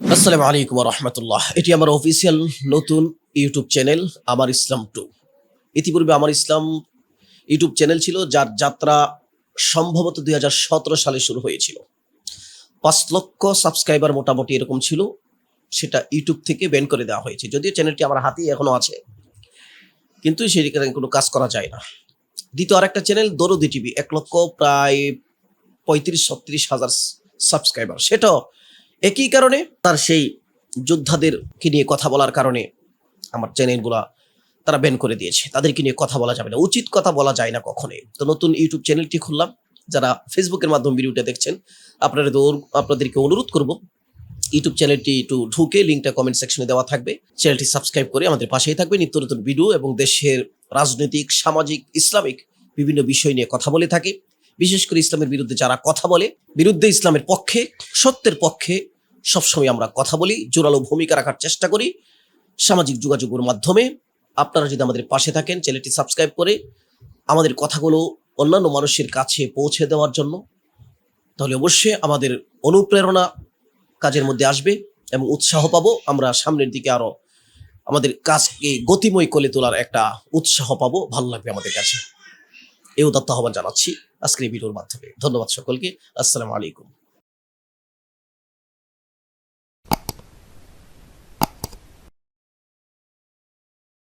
আসসালামু আলাইকুম রহমতুল্লাহ এটি আমার অফিসিয়াল নতুন ইউটিউব চ্যানেল আমার ইসলাম টু। ইতিপূর্বে আমার ইসলাম ইউটিউব চ্যানেল ছিল, যার যাত্রা সম্ভবত দুই হাজার সতেরো সালে শুরু হয়েছিল। পাঁচ লক্ষ সাবস্ক্রাইবার মোটামুটি এরকম ছিল, সেটা ইউটিউব থেকে ব্যান করে দেওয়া হয়েছে। যদিও চ্যানেলটি আমার হাতেই এখনও আছে, কিন্তু সেখানে কোনো কাজ করা যায় না। দ্বিতীয় আরেকটা চ্যানেল দরদি টিভি, এক লক্ষ প্রায় পঁয়ত্রিশ ছত্রিশ হাজার সাবস্ক্রাইবার সেটাও একই কারণে তার সেই যোদ্ধাদেরকে নিয়ে কথা বলার কারণে আমার চ্যানেলগুলা তারা ব্যান করে দিয়েছে। তাদেরকে নিয়ে কথা বলা যাবে না। উচিত কথা বলা যায় না কখনোই। তো নতুন ইউটিউব চ্যানেলটি খুললাম। যারা ফেসবুকের মাধ্যমে ভিডিওটা দেখছেন, আপনারা তো আপনাদেরকে অনুরোধ করব, ইউটিউব চ্যানেলটি একটু ঢুকে লিঙ্কটা কমেন্ট সেকশনে দেওয়া থাকবে। চ্যানেলটি সাবস্ক্রাইব করে আমাদের পাশেই থাকবে নিত্য নতুন ভিডিও এবং দেশের রাজনৈতিক, সামাজিক, ইসলামিক বিভিন্ন বিষয় নিয়ে কথা বলে থাকে। বিশেষ করে ইসলামের বিরুদ্ধে যারা কথা বলে, বিরুদ্ধে ইসলামের পক্ষে, সত্যের পক্ষে সবসময় আমরা কথা বলি, জোরালো ভূমিকা রাখার চেষ্টা করি। সামাজিক যোগাযোগের মাধ্যমে আপনারা যদি আমাদের পাশে থাকেন, চ্যানেলটি সাবস্ক্রাইব করে আমাদের কথাগুলো অন্যান্য মানুষের কাছে পৌঁছে দেওয়ার জন্য, তাহলে অবশ্যই আমাদের অনুপ্রেরণা কাজের মধ্যে আসবে এবং উৎসাহ পাবো। আমরা সামনের দিকে আরও আমাদের কাজকে গতিময় করে তোলার একটা উৎসাহ পাবো। ভালো লাগবে আমাদের কাছে। এই উদাত্ত আহ্বান জানাচ্ছি আজকের ভিডিওর মাধ্যমে। ধন্যবাদ সকলকে। আসসালামু আলাইকুম।